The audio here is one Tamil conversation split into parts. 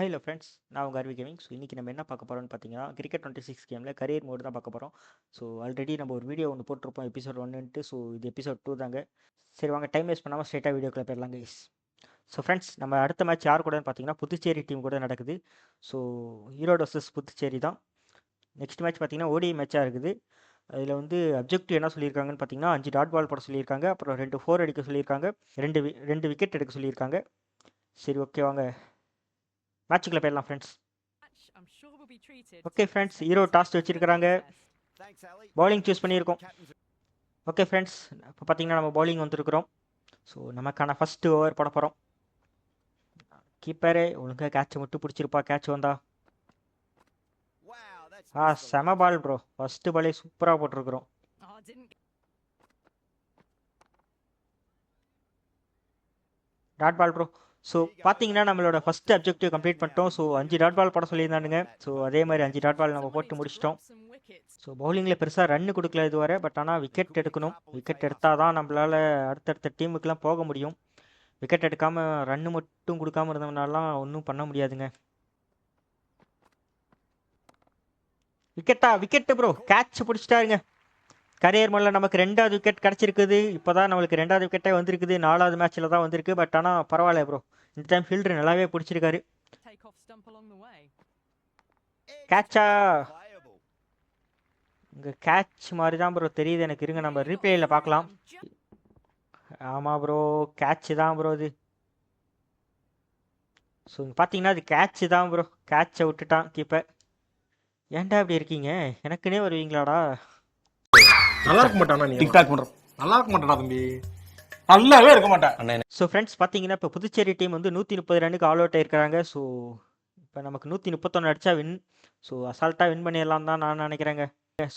ஹலோ ஃப்ரெண்ட்ஸ் நான் உங்கள் அருவி கேமிங் ஸோ இன்றைக்கி நம்ம என்ன பார்க்க போகிறோம்னு பார்த்தீங்கன்னா கிரிக்கெட் டுவெண்ட்டி சிக்ஸ் கேமில் கரியர் மோடு தான் பார்க்க போகிறோம் ஸோ ஆல்ரெடி நம்ம ஒரு வீடியோ ஒன்று போட்டிருப்போம் எபிசோட் ஒன்றுன்ட்டு ஸோ இது எபிசோட் டூ தாங்க. சரி வாங்க டைம் வேஸ்ட் பண்ணாமல் ஸ்ட்ரெயிட்டாக வீடியோக்குள்ளே போயிடலாம் கைஸ் ஸோ ஃப்ரெண்ட்ஸ் நம்ம அடுத்த மேட்ச் யார் கூடன்னு பார்த்தீங்கன்னா புதுச்சேரி டீம் கூட நடக்குது. ஸோ ஈரோடு வர்சஸ் புதுச்சேரி தான். நெக்ஸ்ட் மேட்ச் பார்த்தீங்கன்னா ஓடி மேட்சாக இருக்குது. அதில் வந்து அப்ஜெக்டிவ் என்ன சொல்லியிருக்காங்கன்னு பார்த்தீங்கன்னா அஞ்சு டாட் பால் போட சொல்லியிருக்காங்க. அப்புறம் ரெண்டு ஃபோர் அடிக்க சொல்லியிருக்காங்க. ரெண்டு வி ரெண்டு விக்கெட் எடுக்க சொல்லியிருக்காங்க. சரி ஓகே வாங்க. மேட்ச்சுக்குள்ளே போயிடலாம் friends okay friends hero tossed வச்சிருக்காங்க பவுலிங் சூஸ் பண்ணியிருக்கோம். ஓகே ஃப்ரெண்ட்ஸ் இப்போ பார்த்தீங்கன்னா நம்ம பவுலிங் வந்திருக்கிறோம். ஸோ நமக்கான ஃபஸ்ட்டு ஓவர் போட போகிறோம் கீப்பரே ஒழுங்காக கேட்ச் மட்டும் பிடிச்சிருப்பா கேட்ச் வந்தா. ஆ செம பால் ப்ரோ ஃபஸ்ட்டு பாலே சூப்பராக போட்டிருக்கிறோம். டாட் பால் ப்ரோ ஸோ பார்த்தீங்கன்னா நம்மளோட ஃபஸ்ட் அப்ஜெக்டிவ் கம்ப்ளீட் பண்ணிட்டோம். ஸோ அஞ்சு டாட் பால் போட சொல்லியிருந்தானுங்க. ஸோ அதே மாதிரி அஞ்சு டாட் பால் நம்ம போட்டு முடிச்சிட்டோம். ஸோ பவுலிங்கில் பெருசாக ரன்னு கொடுக்கல இதுவரை. பட் ஆனால் விக்கெட் எடுக்கணும். விக்கெட் எடுத்தால் தான் நம்மளால் அடுத்தடுத்த டீமுக்கெலாம் போக முடியும். விக்கெட் எடுக்காமல் ரன்னு மட்டும் கொடுக்காம இருந்தவனாலாம் ஒன்றும் பண்ண முடியாதுங்க. விக்கெட்டா விக்கெட்டு ப்ரோ கேட்ச் பிடிச்சிட்டாருங்க. கரியர் மல்ல நமக்கு ரெண்டாவது விக்கெட் கிடச்சிருக்குது. இப்போ தான் நம்மளுக்கு ரெண்டாவது விக்கெட்டே வந்திருக்குது. நாலாவது மேட்ச்சில் தான் வந்திருக்கு. பட் ஆனால் பரவாயில்ல ப்ரோ இந்த டைம் ஃபீல்டர் நல்லாவே பிடிச்சிருக்காரு. கேட்சா இங்கே கேட்ச் மாதிரி தான் ப்ரோ தெரியுது எனக்கு. இருங்க நம்ம ரீப்ளேயில் பார்க்கலாம். ஆமாம் ப்ரோ கேட்ச் தான் ப்ரோ இது ஸோ பார்த்தீங்கன்னா அது கேட்ச் தான் ப்ரோ கேட்சை விட்டுட்டான் கீப்பர் ஏன்டா இப்படி இருக்கீங்க? எனக்குன்னே வருவீங்களாடா? நல்லா இருக்க மாட்டானா நீ டிக்டாக் பண்றோம். நல்லா இருக்க மாட்டானா தம்பி. நல்லாவே இருக்க மாட்டேன். அண்ணன் ஸோ ஃப்ரெண்ட்ஸ் பார்த்தீங்கன்னா இப்போ புதுச்சேரி டீம் வந்து நூற்றி முப்பது ரன்னுக்கு ஆல் அவுட் ஆயிருக்கிறாங்க. ஸோ இப்போ நமக்கு நூற்றி முப்பத்தொன்று அடித்தா வின் ஸோ அசால்ட்டாக வின் பண்ணிடலாம் தான் நான் நினைக்கிறேங்க.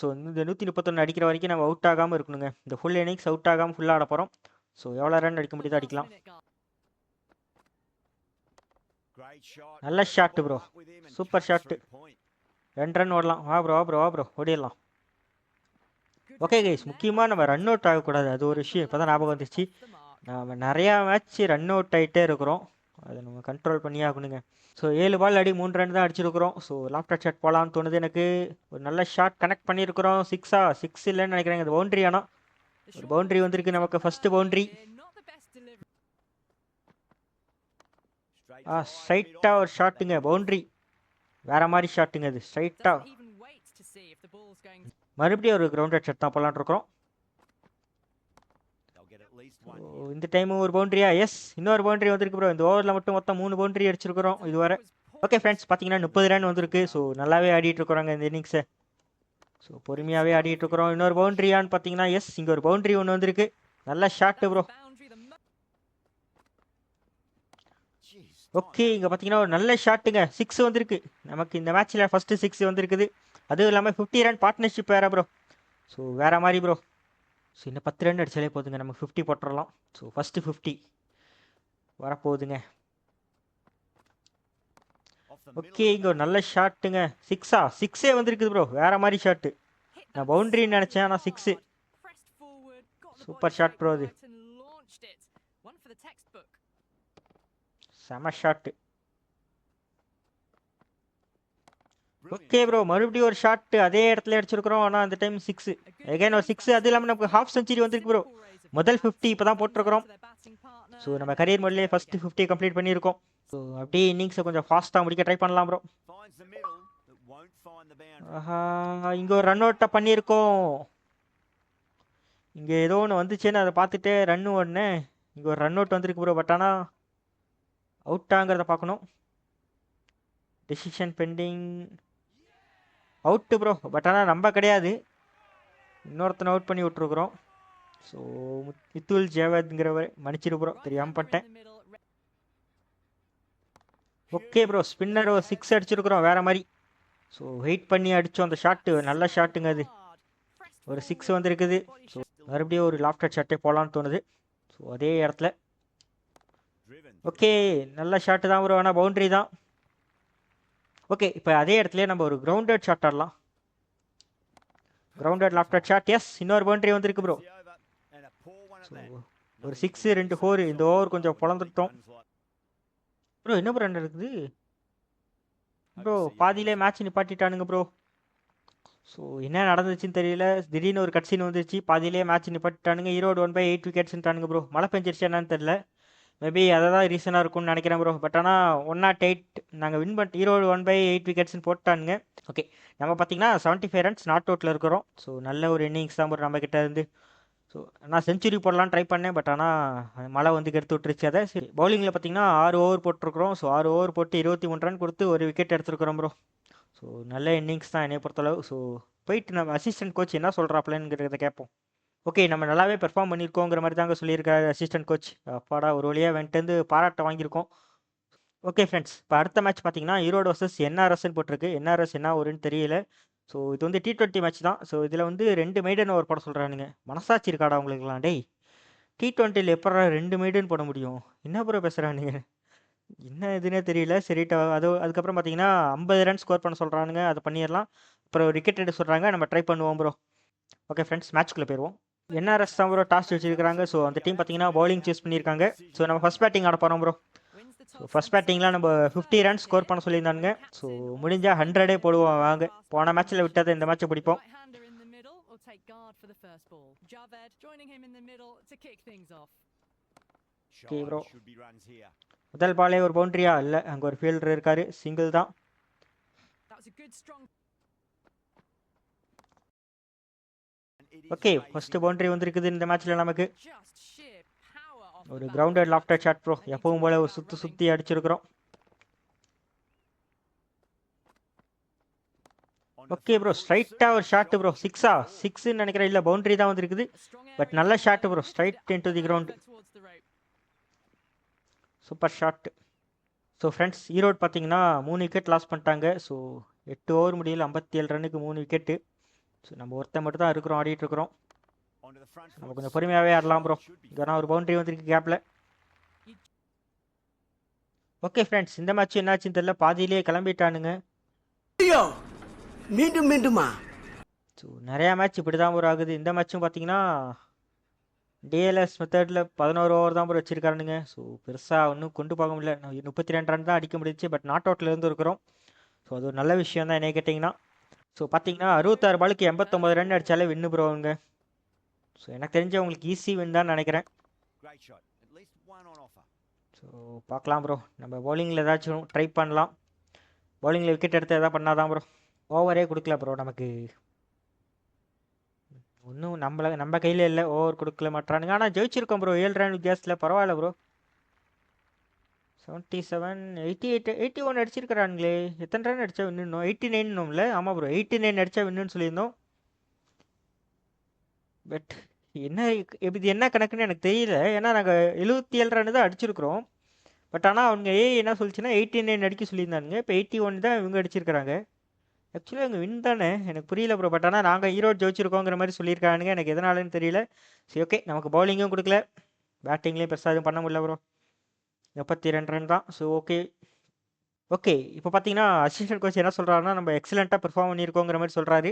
ஸோ இந்த நூற்றி முப்பத்தொன்று அடிக்கிற வரைக்கும் நம்ம அவுட் ஆகாமல் இருக்கணுங்க. இந்த ஃபுல் இன்னிங்ஸ் அவுட் ஆகாமல் ஃபுல்லாக ஆட போகிறோம் ஸோ எவ்வளோ ரன் அடிக்க முடியுதோ அடிக்கலாம். நல்ல ஷாட் ப்ரோ சூப்பர் ஷாட்டு ரெண்டு ரன் ஓடலாம். வா ப்ரோ வா ப்ரோ வா ப்ரோ ஓடிடலாம். ஓகே கைஸ் முக்கியமாக நம்ம ரன் அவுட் ஆகக்கூடாது. அது ஒரு விஷயம். இப்போ தான் ஞாபகம் வந்துச்சு நம்ம நிறையா மேட்ச் ரன் அவுட் ஆகிட்டே இருக்கிறோம். அதை நம்ம கண்ட்ரோல் பண்ணி ஆகணுங்க. ஸோ ஏழு பால் அடி மூணு ரன் தான் அடிச்சிருக்கிறோம். ஸோ லாப்டாப் ஷாட் போகலான்னு தோணுது எனக்கு. ஒரு நல்ல ஷாட் கனெக்ட் பண்ணியிருக்கிறோம். சிக்ஸா சிக்ஸ் இல்லைன்னு நினைக்கிறேன் இது பவுண்ட்ரி ஆனால் ஒரு பவுண்ட்ரி வந்திருக்கு நமக்கு. ஃபர்ஸ்ட் பவுண்ட்ரி ஆ ஸ்ட்ரைட்டாக ஒரு ஷாட்டுங்க பவுண்ட்ரி வேற மாதிரி ஷாட்டுங்க அது. ஸ்ட்ரைட்டாக மறுபடியும் ஒரு கிரவுண்டட் ஷாட் தான் போலான்னு இருக்கிறோம். இந்த டைமும் ஒரு பவுண்டரியா எஸ் இன்னொரு பவுண்டரி வந்திருக்கு ப்ரோ இந்த ஓவரில் மட்டும் மொத்தம் மூணு பவுண்டரி அடிச்சிருக்கிறோம் இதுவரை. ஓகே ஃப்ரெண்ட்ஸ் பார்த்தீங்கன்னா முப்பது ரன் வந்திருக்கு. ஸோ நல்லாவே ஆடிட்டு இருக்கிறாங்க இந்த இன்னிங்ஸை ஸோ பொறுமையாகவே ஆடிட்டு இருக்கிறோம். இன்னொரு பவுண்டரியான்னு பார்த்தீங்கன்னா எஸ் இங்கே ஒரு பவுண்டரி ஒன்று வந்திருக்கு. நல்ல ஷாட்டு ப்ரோ ஓகே இங்கே பார்த்தீங்கன்னா ஒரு நல்ல ஷாட்டுங்க சிக்ஸ் வந்திருக்கு. நமக்கு இந்த மேட்ச்சில் ஃபஸ்ட்டு சிக்ஸ் வந்திருக்குது. அதுவும் இல்லாமல் ஃபிஃப்டி ரன் பார்ட்னர்ஷிப் வேறு ப்ரோ ஸோ வேறு மாதிரி ப்ரோ ஸோ இன்னும் பத்து ரன் அடிச்சாலே போதுங்க. நம்ம ஃபிஃப்டி போட்டுடலாம் ஸோ ஃபஸ்ட்டு ஃபிஃப்டி வரப்போகுதுங்க. ஓகே இங்கே ஒரு நல்ல ஷாட்டுங்க சிக்ஸா சிக்ஸே வந்திருக்குது ப்ரோ வேறு மாதிரி ஷாட்டு நான் பவுண்டரின்னு நினச்சேன் ஆனால் சிக்ஸு சூப்பர் ஷாட் ப்ரோ அது. செம ஷாட்டு ஓகே ப்ரோ மறுபடியும் ஒரு ஷாட் அதே இடத்துல அடிச்சிருக்கிறோம். ஆனால் அந்த டைம் சிக்ஸ் எகைன் ஒரு சிக்ஸ் அது இல்லாமல் நமக்கு ஹாஃப் செஞ்சுரி வந்திருக்கு ப்ரோ முதல் ஃபிஃப்டி இப்போ தான் போட்டிருக்கிறோம். ஸோ நம்ம கரியர் மோட்லேயே ஃபஸ்ட்டு ஃபிஃப்டி கம்ப்ளீட் பண்ணியிருக்கோம். ஸோ அப்படியே இன்னிங்ஸை கொஞ்சம் ஃபாஸ்ட்டாக முடிக்க ட்ரை பண்ணலாம் ப்ரோ இங்கே ஒரு ரன் அவுட்டை பண்ணியிருக்கோம். இங்கே ஏதோ ஒன்று வந்துச்சுன்னு அதை பார்த்துட்டு ரன் ஒன்று இங்கே ஒரு ரன் அவுட் வந்திருக்கு ப்ரோ பட் ஆனால் அவுட்டாங்கிறத பார்க்கணும். Decision pending out bro but ஆனால் நம்ம கிடையாது. இன்னொருத்தனை அவுட் பண்ணி விட்ருக்குறோம் ஸோ மித்துல் ஜேவத்ங்கிறவர் மன்னிச்சிரு ப்ரோ தெரியாமல் பண்ணிட்டேன். ஓகே ப்ரோ ஸ்பின்னர் ஒரு சிக்ஸ் அடிச்சிருக்கிறோம். வேற மாதிரி. ஸோ வெயிட் பண்ணி அடித்தோம் அந்த ஷாட்டு நல்ல ஷாட்டுங்க அது. ஒரு சிக்ஸ் வந்திருக்குது. ஸோ மறுபடியும் ஒரு லாஃப்டர் ஷாட்டே போகலான்னு தோணுது. ஸோ அதே இடத்துல. ஓகே நல்ல ஷாட்டு தான் ப்ரோ ஆனால் பவுண்ட்ரி தான். ஓகே இப்போ அதே இடத்துல நம்ம ஒரு கிரவுண்டட் ஷாட் ஆடலாம். கிரவுண்டட் லாஃப்டர் ஷாட் எஸ் இன்னொரு பவுண்டரி வந்திருக்கு ப்ரோ ஒரு சிக்ஸு ரெண்டு ஃபோர் இந்த ஓவர் கொஞ்சம் பொழந்துட்டோம். ப்ரோ என்ன ப்ரோ இருக்குது? ப்ரோ பாதியிலே மேட்ச் நிப்பாட்டிட்டானுங்க ப்ரோ ஸோ என்ன நடந்துச்சுன்னு தெரியல. திடீர்னு ஒரு கட்சின்னு வந்துருச்சு. பாதியிலே மேட்ச் நிப்பாட்டிட்டானுங்க. ஈரோடு ஒன் பை எயிட் விக்கெட்ஸ்ன்றானுங்க ப்ரோ மழை பெஞ்சிருச்சு என்னன்னு தெரியல. மேபி அதை தான் ரீசனாக இருக்கும்னு நினைக்கிறேன் ப்ரோ பட் ஆனால் ஒன் நாட் எயிட் நாங்கள் வின் பண்ணி ஈரோடு ஒன் பை எயிட் விக்கெட்ஸ்னு போட்டானுங்க. ஓகே நம்ம பார்த்தீங்கன்னா செவன்ட்டி ஃபைவ் ரன்ஸ் நாட் அவுட்டில் இருக்கிறோம். ஸோ நல்ல ஒரு இன்னிங்ஸ் தான் ப்ரோ நம்ம கிட்ட இருந்து. ஸோ நான் செஞ்சுரி போடலான்னு ட்ரை பண்ணேன். பட் ஆனால் மழை வந்து கெடுத்து விட்டுருச்சு அதை. சரி பவுலிங்கில் பார்த்தீங்கன்னா ஆறு ஓவர் போட்டிருக்கிறோம். ஸோ ஆறு ஓவர் போட்டு இருபத்தி மூணு ரன் கொடுத்து ஒரு விக்கெட் எடுத்துருக்குறோம் ப்ரோ ஸோ நல்ல இன்னிங்ஸ் தான் என்னை பொறுத்தளவு. ஸோ போயிட்டு நம்ம அசிஸ்டன்ட் கோச் என்ன சொல்கிறாப்லங்கிறத கேட்போம் ஓகே நம்ம நல்லாவே பெர்ஃபார்ம் பண்ணியிருக்கோங்கிற மாதிரி தாங்க சொல்லியிருக்காரு அசிஸ்டன்ட் கோச் அப்பாடா ஒரு வழியாக வந்துட்டு பாராட்ட வாங்கியிருக்கோம். ஓகே ஃப்ரெண்ட்ஸ் இப்போ அடுத்த மேட்ச் பார்த்தீங்கன்னா ஈரோடு வர்சஸ் என்ஆர்எஸ்ன்னு போட்டிருக்கு. என்ஆர்எஸ் என்ன வரும்னு தெரியல. ஸோ இது வந்து டி ட்வெண்ட்டி மேட்ச் தான். ஸோ இதில் வந்து ரெண்டு மெய்டன் ஒரு போட சொல்கிறானுங்க மனசாட்சி இருக்காடா உங்களுக்குலாம் டேய் டி டுவெண்ட்டியில் எப்படா ரெண்டு மெய்டன் போட முடியும்? என்ன ப்ரோ பேசுகிறானுங்க என்ன இதுன்னே தெரியல. சரி அது அதுக்கப்புறம் பார்த்தீங்கன்னா ஐம்பது ரன் ஸ்கோர் பண்ண சொல்கிறானுங்க அதை பண்ணிடலாம். அப்புறம் விக்கெட் எடுக்க சொல்கிறாங்க நம்ம ட்ரை பண்ணுவோம் ப்ரோ ஓகே ஃப்ரெண்ட்ஸ் மேட்ச்க்குள்ளே போயிடுவோம் என்ஆர்எஸ் தான் ப்ரோ டாஸ் வச்சிருக்காங்க ஸோ அந்த டீம் பார்த்தீங்கன்னா பவுலிங் சூஸ் பண்ணியிருக்காங்க. ஸோ நம்ம ஃபர்ஸ்ட் பேட்டிங் ஆட போகிறோம் ப்ரோ ஸோ ஃபர்ஸ்ட் பேட்டிங்லாம் நம்ம ஃபிஃப்டி ரன் ஸ்கோர் பண்ண சொல்லியிருந்தாங்க ஸோ முடிஞ்சால் ஹண்ட்ரடே போடுவோம் வாங்க. போன மேட்ச்சில் விட்டதை இந்த மேட்ச்சை பிடிப்போம். Right-hander in the middle. Will take guard for the first ball. Javed joining him in the middle to kick things off. Okay, bro. Should be runs here. முதல் பாலே ஒரு பவுண்டரியா இல்லை அங்கே ஒரு ஃபீல்டர் இருக்காரு. சிங்கிள் தான். ஓகே ஃபர்ஸ்ட் பவுண்டரி வந்திருக்குது இந்த மேட்ச்ல நமக்கு. ஒரு கிரவுண்டட் லாஃப்டர் ஷாட் ப்ரோ எப்பவும் போல ஒரு சுற்றி சுற்றி அடிச்சிருக்கிறோம். ஓகே ப்ரோ ஸ்ட்ரைட்டா ஸ்ட்ரைட்டாக ஒரு ஷாட் ப்ரோ சிக்ஸா சிக்ஸ்ன்னு நினைக்கிறேன். இல்லை பவுண்டரி தான் வந்திருக்குது. பட் நல்ல shot bro straight lifted straight it super shot so friends Erode பார்த்தீங்கன்னா மூணு விக்கெட் லாஸ் பண்ணிட்டாங்க. ஸோ எட்டு ஓவர் முடியல. ஐம்பத்தி ஏழு ரன்னுக்கு மூணு விக்கெட்டு ஸோ நம்ம ஒருத்தன் மட்டும் தான் இருக்கிறோம் ஆடிட்டு இருக்கிறோம் நம்ம. கொஞ்சம் பொறுமையாகவே ஆடலாம் ப்ரோ ஏன்னா ஒரு பவுண்டரி வந்திருக்கு கேப்பில் ஓகே ஃப்ரெண்ட்ஸ் இந்த மேட்ச் என்னாச்சுன்னு தெரியல. பாதியிலேயே கிளம்பிட்டானுங்க. மீண்டும் மீண்டுமா? ஸோ நிறையா மேட்ச் இப்படி தான் ஒரு ஆகுது. இந்த மேட்ச்சும் பார்த்தீங்கன்னா டிஎல்எஸ் மெத்தடில் பதினோரு ஓவர் தான் ப்ரோ வச்சிருக்காருனுங்க ஸோ பெருசாக ஒன்றும் கொண்டு போக முடியல. முப்பத்தி ரெண்டு ரன் தான் அடிக்க முடிஞ்சுச்சு பட் நாட் அவுட்ல இருந்து இருக்கிறோம் ஸோ அது ஒரு நல்ல விஷயம் தான் என்ன கேட்டிங்கன்னா. ஸோ பார்த்தீங்கன்னா அறுபத்தாறு பாலுக்கு எண்பத்தொம்பது ரன் அடித்தாலே வின்னு ப்ரோ அவங்க ஸோ எனக்கு தெரிஞ்ச உங்களுக்கு ஈஸி வின் தான் நினைக்கிறேன். ஸோ பார்க்கலாம் ப்ரோ நம்ம பவுலிங்கில் ஏதாச்சும் ட்ரை பண்ணலாம். பவுலிங்கில் விக்கெட் எடுத்து எதாவது பண்ணாதான் ப்ரோ ஓவரே கொடுக்கல ப்ரோ நமக்கு. ஒன்றும் நம்மள நம்ம கையில் இல்லை. ஓவர் கொடுக்கல மாட்டானுங்க ஆனால் ஜெயிச்சிருக்கோம் ப்ரோ ஏழு ரன் வித்தியாசத்தில். பரவாயில்ல bro seventy seven eighty eight eighty one அடிச்சிருக்கிறானுங்களே எத்தனை ரன் அடித்தா வின்னுனோம் எயிட்டி நைன்னும்ல ஆமாம் ப்ரோ எயிட்டி நைன் அடிச்சா வின்னுன்னு சொல்லியிருந்தோம். பட் என்ன இது என்ன கணக்குன்னு எனக்கு தெரியல. ஏன்னா நாங்கள் எழுபத்தி ஏழு ரன் தான் அடிச்சிருக்கிறோம். பட் ஆனால் அவங்க ஏ என்ன சொல்லிச்சுன்னா எயிட்டி நைன் அடிக்க சொல்லியிருந்தானுங்க. இப்போ எயிட்டி ஒன் தான் இவங்க அடிச்சிருக்கிறாங்க. ஆக்சுவலாக இவங்க வின் தானே. எனக்கு புரியல ப்ரோ பட் ஆனால் நாங்கள் ஈரோடு ஜெயிச்சிருக்கோங்கிற மாதிரி சொல்லியிருக்கானுங்க. எனக்கு எதனாலன்னு தெரியல. சரி ஓகே நமக்கு பவுலிங்கும் கொடுக்கல. பேட்டிங்லேயும் பெருசாக எதுவும் பண்ண முடியல ப்ரோ முப்பத்தி ரெண்டு ரன் தான். ஸோ ஓகே ஓகே இப்போ பார்த்தீங்கன்னா அசிஸ்டன்ட் கோச் என்ன சொல்கிறாருன்னா நம்ம எக்ஸலண்ட்டாக பெர்ஃபார்ம் பண்ணியிருக்கோங்கிற மாதிரி சொல்கிறாரு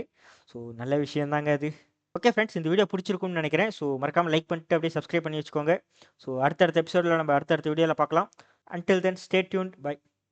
ஸோ நல்ல விஷயம் தாங்க அது. ஓகே ஃப்ரெண்ட்ஸ் இந்த வீடியோ பிடிச்சிருக்கும்னு நினைக்கிறேன். ஸோ மறக்காமல் லைக் பண்ணிட்டு அப்படியே சப்ஸ்கிரைப் பண்ணி வச்சுக்கோங்க. ஸோ அடுத்தடுத்த எபிசோடில் நம்ம அடுத்தடுத்த வீடியோவில் பார்க்கலாம். Until then stay tuned bye